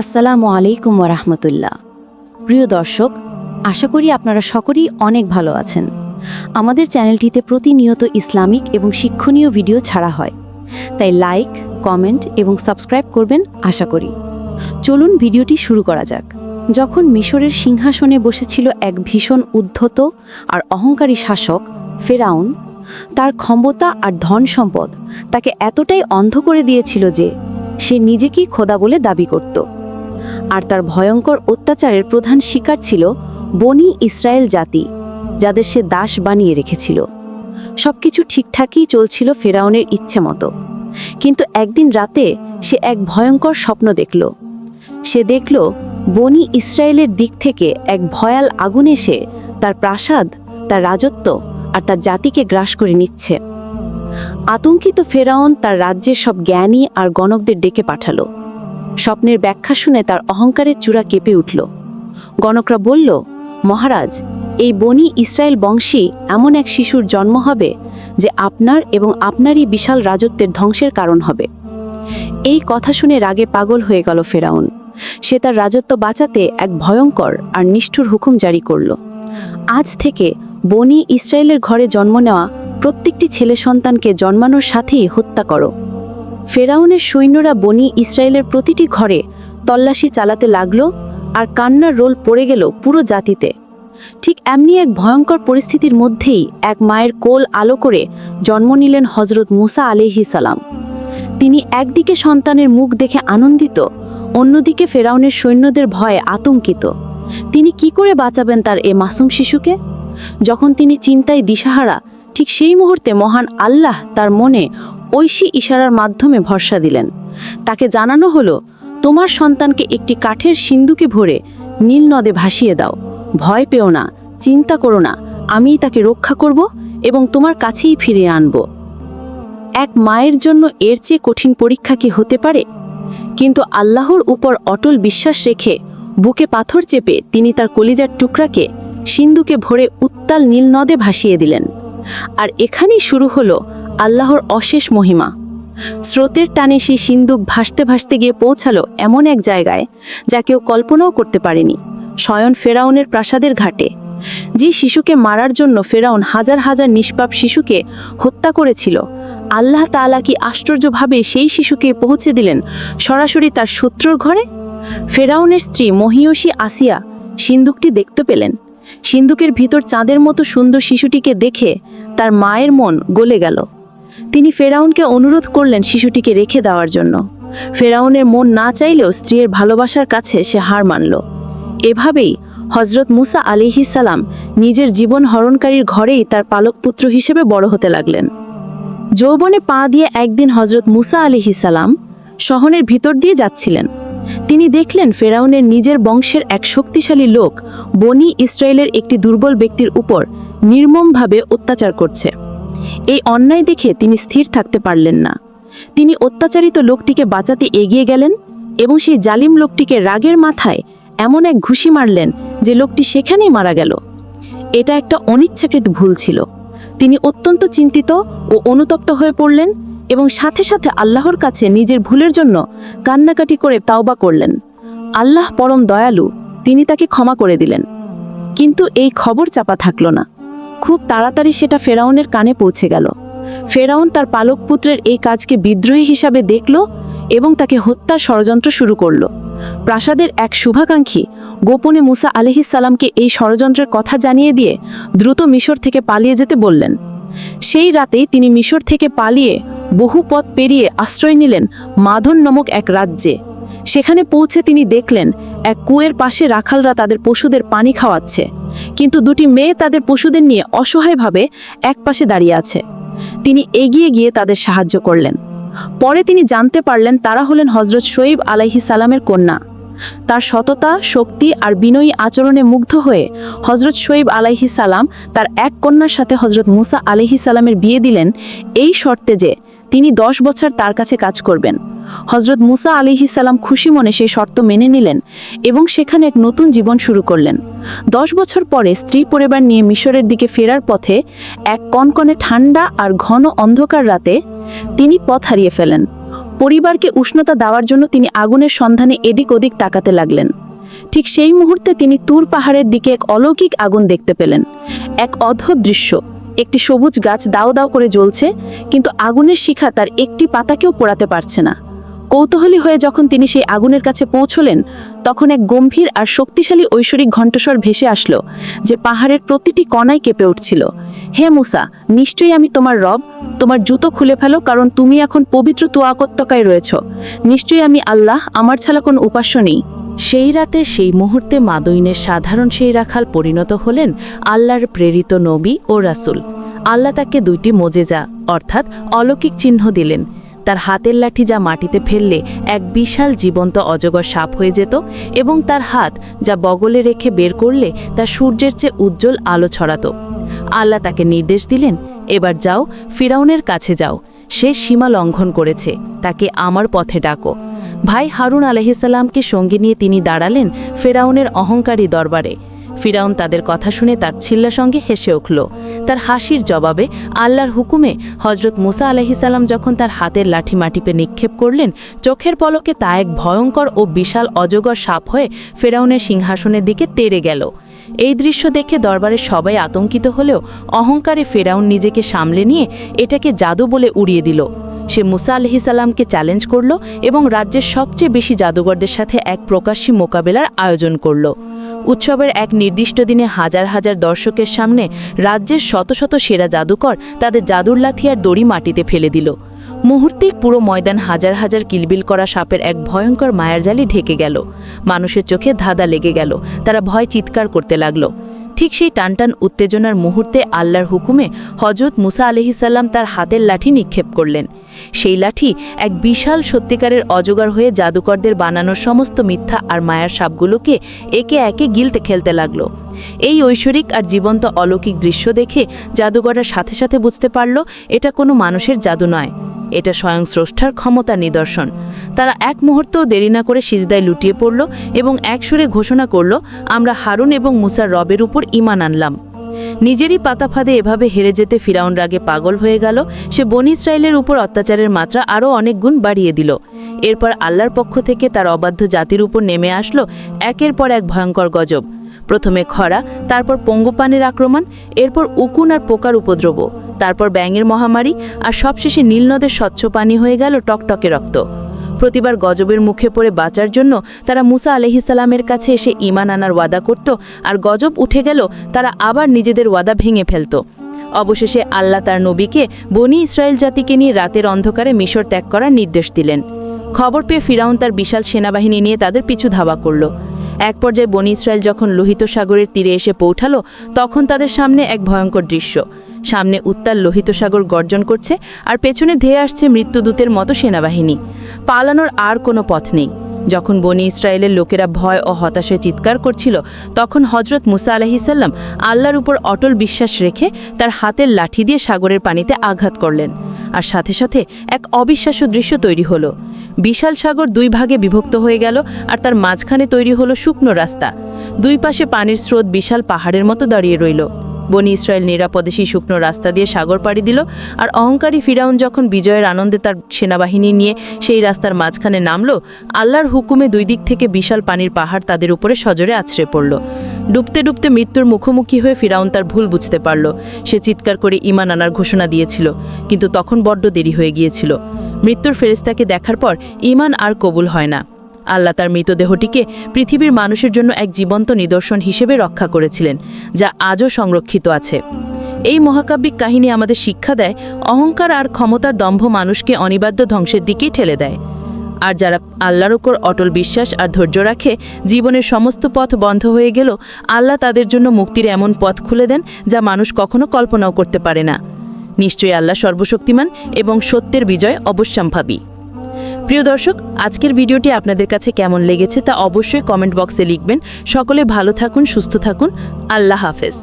আসসালামু আলাইকুম ওরহমতুল্লাহ প্রিয় দর্শক, আশা করি আপনারা সকলেই অনেক ভালো আছেন। আমাদের চ্যানেলটিতে প্রতিনিয়ত ইসলামিক এবং শিক্ষণীয় ভিডিও ছাড়া হয়। তাই লাইক, কমেন্ট এবং সাবস্ক্রাইব করবেন আশা করি। চলুন ভিডিওটি শুরু করা যাক। যখন মিশরের সিংহাসনে বসেছিল এক ভীষণ উদ্ধত আর অহংকারী শাসক, ফেরাউন, তার ক্ষমতা আর ধন সম্পদ তাকে এতটাই অন্ধ করে দিয়েছিল যে সে নিজেকেই খোদা বলে দাবি করত। আর তার ভয়ঙ্কর অত্যাচারের প্রধান শিকার ছিল বনি ইসরায়েল জাতি, যাদের সে দাস বানিয়ে রেখেছিল। সবকিছু ঠিকঠাকই চলছিল ফেরাউনের ইচ্ছে মতো। কিন্তু একদিন রাতে সে এক ভয়ঙ্কর স্বপ্ন দেখল। সে দেখল বনি ইসরায়েলের দিক থেকে এক ভয়াল আগুন এসে তার প্রাসাদ, তার রাজত্ব আর তার জাতিকে গ্রাস করে নিচ্ছে। আতঙ্কিত ফেরাউন তার রাজ্যের সব জ্ঞানী আর গণকদের ডেকে পাঠালো। স্বপ্নের ব্যাখ্যা শুনে তার অহংকারের চূড়া কেঁপে উঠল। গণকরা বলল, মহারাজ, এই বনি ইসরায়েল বংশী এমন এক শিশুর জন্ম হবে যে আপনার এবং আপনারই বিশাল রাজত্বের ধ্বংসের কারণ হবে। এই কথা শুনে রাগে পাগল হয়ে গেল ফেরাউন। সে তার রাজত্ব বাঁচাতে এক ভয়ঙ্কর আর নিষ্ঠুর হুকুম জারি করল। আজ থেকে বনি ইসরায়েলের ঘরে জন্ম নেওয়া প্রত্যেকটি ছেলে সন্তানকে জন্মানোর সাথেই হত্যা করো। ফেরাউনের সৈন্যরা বনি ইসরায়েলের প্রতিটি ঘরে তল্লাশি চালাতে লাগল আর কান্নার রোল পড়ে গেল পুরো জাতিতে। ঠিক এমনি এক ভয়ঙ্কর পরিস্থিতির মধ্যেই এক মায়ের কোল আলো করে জন্ম নিলেন হজরত মুসা আলিহি সালাম। তিনি একদিকে সন্তানের মুখ দেখে আনন্দিত, অন্যদিকে ফেরাউনের সৈন্যদের ভয়ে আতঙ্কিত। তিনি কি করে বাঁচাবেন তার এ মাসুম শিশুকে? যখন তিনি চিন্তায় দিশাহারা, ঠিক সেই মুহূর্তে মহান আল্লাহ তার মনে ঐশী ইশারার মাধ্যমে ভরসা দিলেন। তাকে জানানো হলো, তোমার সন্তানকে একটি কাঠের সিন্ধুকে ভরে নীল নদে ভাসিয়ে দাও। ভয় পেও না, চিন্তা করো না, আমিই তাকে রক্ষা করব এবং তোমার কাছেই ফিরিয়ে আনব। এক মায়ের জন্য এর চেয়ে কঠিন পরীক্ষা কি হতে পারে? কিন্তু আল্লাহর উপর অটল বিশ্বাস রেখে বুকে পাথর চেপে তিনি তার কলিজার টুকরাকে সিন্ধুকে ভরে উত্তাল নীল নদে ভাসিয়ে দিলেন। আর এখানেই শুরু হলো আল্লাহর অশেষ মহিমা। স্রোতের টানে সেই সিন্দুক ভাসতে ভাসতে গিয়ে পৌঁছালো এমন এক জায়গায় যা কেউ কল্পনাও করতে পারেনি, স্বয়ন ফেরাউনের প্রাসাদের ঘাটে। যে শিশুকে মারার জন্য ফেরাউন হাজার হাজার নিষ্পাপ শিশুকে হত্যা করেছিল, আল্লাহ তালা কি আশ্চর্যভাবে সেই শিশুকে পৌঁছে দিলেন সরাসরি তার শত্রুর ঘরে? ফেরাউনের স্ত্রী মহিয়সী আসিয়া সিন্দুকটি দেখতে পেলেন। সিন্দুকের ভিতর চাঁদের মতো সুন্দর শিশুটিকে দেখে তার মায়ের মন গলে গেল। তিনি ফেরাউনকে অনুরোধ করলেন শিশুটিকে রেখে দেওয়ার জন্য। ফেরাউনের মন না চাইলেও স্ত্রীর ভালোবাসার কাছে সে হার মানল। এভাবেই হজরত মুসা আলিহিস সালাম নিজের জীবন হরণকারীর ঘরেই তার পালক পুত্র হিসেবে বড় হতে লাগলেন। যৌবনে পা দিয়ে একদিন হজরত মুসা আলিহিস সালাম শহরের ভিতর দিয়ে যাচ্ছিলেন। তিনি দেখলেন ফেরাউনের নিজের বংশের এক শক্তিশালী লোক বনি ইসরায়েলের একটি দুর্বল ব্যক্তির উপর নির্মমভাবে অত্যাচার করছে। এই অন্যায় দেখে তিনি স্থির থাকতে পারলেন না। তিনি অত্যাচারিত লোকটিকে বাঁচাতে এগিয়ে গেলেন এবং সেই জালিম লোকটিকে রাগের মাথায় এমন এক ঘুষি মারলেন যে লোকটি সেখানেই মারা গেল। এটা একটা অনিচ্ছাকৃত ভুল ছিল। তিনি অত্যন্ত চিন্তিত ও অনুতপ্ত হয়ে পড়লেন এবং সাথে সাথে আল্লাহর কাছে নিজের ভুলের জন্য কান্নাকাটি করে তাওবা করলেন। আল্লাহ পরম দয়ালু, তিনি তাকে ক্ষমা করে দিলেন। কিন্তু এই খবর চাপা থাকল না। খুব তাড়াতাড়ি সেটা ফেরাউনের কানে পৌঁছে গেল। ফেরাউন তার পালক পুত্রের এই কাজকে বিদ্রোহী হিসাবে দেখল এবং তাকে হত্যার ষড়যন্ত্র শুরু করল। প্রাসাদের এক শুভাকাঙ্ক্ষী গোপনে মুসা আলহিসাল্লামকে এই ষড়যন্ত্রের কথা জানিয়ে দিয়ে দ্রুত মিশর থেকে পালিয়ে যেতে বললেন। সেই রাতেই তিনি মিশর থেকে পালিয়ে বহু পথ পেরিয়ে আশ্রয় নিলেন মাধন নামক এক রাজ্যে। সেখানে পৌঁছে তিনি দেখলেন এক কুয়ের পাশে রাখালরা তাদের পশুদের পানি খাওয়াচ্ছে। কিন্তু দুটি মেয়ে তাদের পশুদের নিয়ে অসহায়ভাবে এক পাশে দাঁড়িয়ে আছে। তিনি এগিয়ে গিয়ে তাদের সাহায্য করলেন। পরে তিনি জানতে পারলেন তারা হলেন হজরত শৈব আলাইহি সালামের কন্যা। তার সততা, শক্তি আর বিনয়ী আচরণে মুগ্ধ হয়ে হজরত শৈব আলাইহি সালাম তার এক কন্যার সাথে হজরত মুসা আলাইহি সালামের বিয়ে দিলেন। এই শর্তে যে তিনি দশ বছর তার কাছে কাজ করবেন। হজরত মুসা আলিহিসাল্লাম খুশি মনে সেই শর্ত মেনে নিলেন এবং সেখানে এক নতুন জীবন শুরু করলেন। দশ বছর পরে স্ত্রী পরিবার নিয়ে মিশরের দিকে ফেরার পথে এক কনকনে ঠান্ডা আর ঘন অন্ধকার রাতে তিনি পথ হারিয়ে ফেলেন। পরিবারকে উষ্ণতা দেওয়ার জন্য তিনি আগুনের সন্ধানে এদিক ওদিক তাকাতে লাগলেন। ঠিক সেই মুহূর্তে তিনি তুর পাহাড়ের দিকে এক অলৌকিক আগুন দেখতে পেলেন। এক অদ্ভুত দৃশ্য। একটি সবুজ গাছ দাও দাও করে জ্বলছে, কিন্তু আগুনের শিখা তার একটি পাতাকেও পোড়াতে পারছে না। কৌতূহলী হয়ে যখন তিনি সেই আগুনের কাছে পৌঁছলেন, তখন এক গম্ভীর আর শক্তিশালী ঐশ্বরিক ঘণ্টস্বর ভেসে আসলো, যে পাহাড়ের প্রতিটি কণায় কেঁপে উঠছিল। হে মুসা, নিশ্চয়ই আমি তোমার রব, তোমার জুতো খুলে ফেলো, কারণ তুমি এখন পবিত্র তুয়াকত্তকায় রয়েছ। নিশ্চয়ই আমি আল্লাহ, আমার ছাড়া কোনো উপাস্য নেই। সেই রাতে সেই মুহূর্তে মাদইনের সাধারণ সেই রাখাল পরিণত হলেন আল্লাহর প্রেরিত নবী ও রাসূল। আল্লাহ তাকে দুইটি মোজেজা, অর্থাৎ অলৌকিক চিহ্ন দিলেন। তার হাতের লাঠি যা মাটিতে ফেললে এক বিশাল জীবন্ত অজগর সাপ হয়ে যেত এবং তার হাত যা বগলে রেখে বের করলে তা সূর্যের চেয়ে উজ্জ্বল আলো ছড়াতো। আল্লাহ তাকে নির্দেশ দিলেন, এবার যাও, ফিরাউনের কাছে যাও। সে সীমা লঙ্ঘন করেছে। তাকে আমার পথে ডাকো। ভাই হারুন আলহিসাল্লামকে সঙ্গে নিয়ে তিনি দাঁড়ালেন ফেরাউনের অহংকারী দরবারে। ফিরাউন তাদের কথা শুনে তার ছিল্লার সঙ্গে হেসে উঠল। তার হাসির জবাবে আল্লাহর হুকুমে হজরত মুসা আলহিসাল্লাম যখন তার হাতের লাঠি মাটিপে নিক্ষেপ করলেন, চোখের পলকে তা এক ভয়ঙ্কর ও বিশাল অজগর সাপ হয়ে ফেরাউনের সিংহাসনের দিকে তেড়ে গেল। এই দৃশ্য দেখে দরবারের সবাই আতঙ্কিত হলেও অহংকারে ফেরাউন নিজেকে সামলে নিয়ে এটাকে জাদু বলে উড়িয়ে দিল। সে মুসা আলহিসাল্লামকে চ্যালেঞ্জ করল এবং রাজ্যের সবচেয়ে বেশি জাদুঘরদের সাথে এক প্রকাশ্যী মোকাবেলার আয়োজন করল। উৎসবের এক নির্দিষ্ট দিনে হাজার হাজার দর্শকের সামনে রাজ্যের শত শত সেরা জাদুকর তাদের জাদুর লাথি আর দড়ি মাটিতে ফেলে দিল। মুহূর্তেই পুরো ময়দান হাজার হাজার কিলবিল করা সাপের এক ভয়ঙ্কর মায়ারজালি ঢেকে গেল। মানুষের চোখে ধাঁধা লেগে গেল। তারা ভয় চিৎকার করতে লাগল। ঠিক সেই টানটান উত্তেজনার মুহূর্তে আল্লাহর হুকুমে হজরত মুসা আলহিসাল্লাম তার হাতের লাঠি নিক্ষেপ করলেন। সেই লাঠি এক বিশাল সত্যিকারের অজগর হয়ে জাদুকরদের বানানো সমস্ত মিথ্যা আর মায়ার সাপগুলোকে একে একে গিলতে খেলতে লাগল। এই ঐশ্বরিক আর জীবন্ত অলৌকিক দৃশ্য দেখে জাদুকররা সাথে সাথে বুঝতে পারল, এটা কোনো মানুষের জাদু নয়। এটা স্বয়ং স্রষ্টার ক্ষমতার নিদর্শন। তারা এক মুহূর্তও দেরি না করে সিজদায় লুটিয়ে পড়ল এবং একসুরে ঘোষণা করল, আমরা হারুন এবং মুসার রবের উপর ইমান আনলাম। নিজেরই পাতা ফাঁদে এভাবে হেরে যেতে ফিরাউন রাগে পাগল হয়ে গেল। সে বনি ইসরায়েলের উপর অত্যাচারের মাত্রা আরও অনেক গুণ বাড়িয়ে দিল। এরপর আল্লাহর পক্ষ থেকে তার অবাধ্য জাতির উপর নেমে আসলো একের পর এক ভয়ঙ্কর গজব। প্রথমে খরা, তারপর পঙ্গপানের আক্রমণ, এরপর উকুন আর পোকার উপদ্রব। তারপর ব্যাঙের মহামারী, আর সবশেষে নীলনদের স্বচ্ছ পানি হয়ে গেল টকটকে রক্ত। প্রতিবার গজবের মুখে পড়ে বাঁচার জন্য তারা মুসা আলহিসাল্লামের কাছে এসে ইমান আনার ওয়াদা করত আর গজব উঠে গেল, তারা আবার নিজেদের ওয়াদা ভেঙে ফেলত। অবশেষে আল্লাহ তার নবীকে বনি ইসরায়েল জাতিকে নিয়ে রাতের অন্ধকারে মিশর ত্যাগ করার নির্দেশ দিলেন। খবর পেয়ে ফিরাউন তার বিশাল সেনাবাহিনী নিয়ে তাদের পিছু ধাওয়া করল। এক পর্যায়ে বনি ইসরায়েল যখন লোহিত সাগরের তীরে এসে পৌঁছালো, তখন তাদের সামনে এক ভয়ঙ্কর দৃশ্য। সামনে উত্তাল লোহিত সাগর গর্জন করছে আর পেছনে ধেয়ে আসছে মৃত্যুদূতের মতো সেনাবাহিনী। পালানোর আর কোনো পথ নেই। যখন বনি ইসরায়েলের লোকেরা ভয় ও হতাশায় চিৎকার করছিল, তখন হজরত মুসা আলাহিসাল্লাম আল্লাহর উপর অটল বিশ্বাস রেখে তার হাতের লাঠি দিয়ে সাগরের পানিতে আঘাত করলেন। আর সাথে সাথে এক অবিশ্বাস্য দৃশ্য তৈরি হলো। বিশাল সাগর দুই ভাগে বিভক্ত হয়ে গেল আর তার মাঝখানে তৈরি হলো শুকনো রাস্তা। দুই পাশে পানির স্রোত বিশাল পাহাড়ের মতো দাঁড়িয়ে রইল। বনি ইসরায়েল নিরাপদে সেই শুকনো রাস্তা দিয়ে সাগর পাড়ি দিল, আর অহংকারী ফিরাউন যখন বিজয়ের আনন্দে তার সেনাবাহিনী নিয়ে সেই রাস্তার মাঝখানে নামলো, আল্লাহর হুকুমে দুই দিক থেকে বিশাল পানির পাহাড় তাদের উপরে সজরে আছড়ে পড়ল। ডুবতে ডুবতে মৃত্যুর মুখোমুখি হয়ে ফিরাউন তার ভুল বুঝতে পারল। সে চিৎকার করে ইমান আনার ঘোষণা দিয়েছিল, কিন্তু তখন বড্ড দেরি হয়ে গিয়েছিল। মৃত্যুর ফেরেস্তাকে দেখার পর ইমান আর কবুল হয় না। আল্লাহ তার মৃতদেহটিকে পৃথিবীর মানুষের জন্য এক জীবন্ত নিদর্শন হিসেবে রক্ষা করেছিলেন, যা আজও সংরক্ষিত আছে। এই মহাকাব্যিক কাহিনী আমাদের শিক্ষা দেয়, অহংকার আর ক্ষমতার দম্ভ মানুষকে অনিবাদ্য ধ্বংসের দিকেই ঠেলে দেয়। আর যারা আল্লাহর ওপর অটল বিশ্বাস আর ধৈর্য রাখে, জীবনের সমস্ত পথ বন্ধ হয়ে গেল আল্লাহ তাদের জন্য মুক্তির এমন পথ খুলে দেন, যা মানুষ কখনো কল্পনাও করতে পারে না। নিশ্চয়ই আল্লাহ সর্বশক্তিমান এবং সত্যের বিজয় অবশ্যম্ভাবী। প্রিয় দর্শক, আজকের ভিডিওটি আপনাদের কাছে কেমন লেগেছে তা অবশ্যই কমেন্ট বক্সে লিখবেন। সকলে ভালো থাকুন, সুস্থ থাকুন। আল্লাহ হাফেজ।